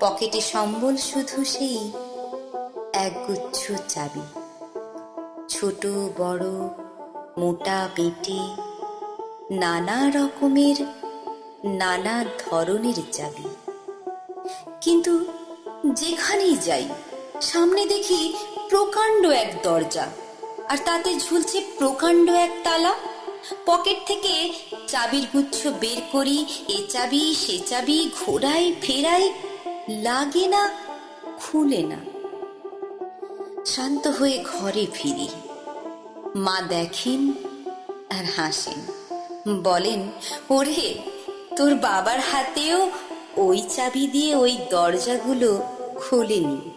পকেটে সম্বল শুধু সেই একগুচ্ছ চাবি। ছোট, বড়, মোটা বেটে নানা রকমের, নানা ধরনের চাবি। কিন্তু যেখানেই যাই, সামনে দেখি প্রকাণ্ড এক দরজা, আর তাতে ঝুলছে প্রকাণ্ড এক তালা। পকেট থেকে চাবির গুচ্ছ বের করি, এ চাবি, সে চাবি ঘোরাই ফেরাই লাগে না, খুলে না। শান্ত হয়ে ঘরে ফিরি। মা দেখেন আর হাসেন। বলেন, ওরে, তোর বাবার হাতেও ওই চাবি দিয়ে ওই দরজাগুলো খোলেনি।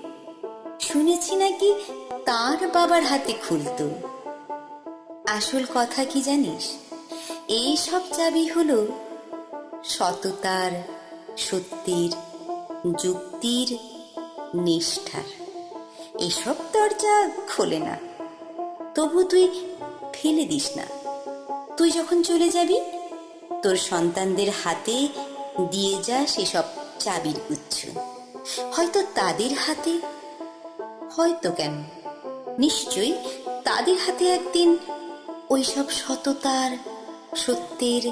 শুনেছি নাকি তার বাবার হাতে খুলতো। আসল কথা কি জানিস? এই সব চাবি হলো সততার, সত্যের যুক্তির নিষ্ঠার। এসব দরজা খোলে না। তবু তুই ফেলে দিস না। তুই যখন চলে যাবি, তোর সন্তানদের হাতে দিয়ে যা সেসব চাবির গুচ্ছ। হয়তো তাদের হাতে, হয়তো কেন? নিশ্চয়ই তাদের হাতে একদিন ওইসব সততার, সত্যের,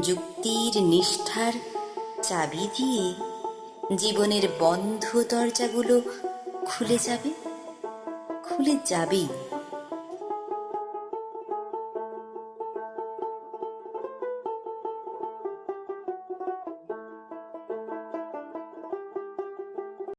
যুক্তির নিষ্ঠার চাবি দিয়ে জীবনের বন্ধ দরজাগুলো খুলে যাবে? খুলে যাবেই।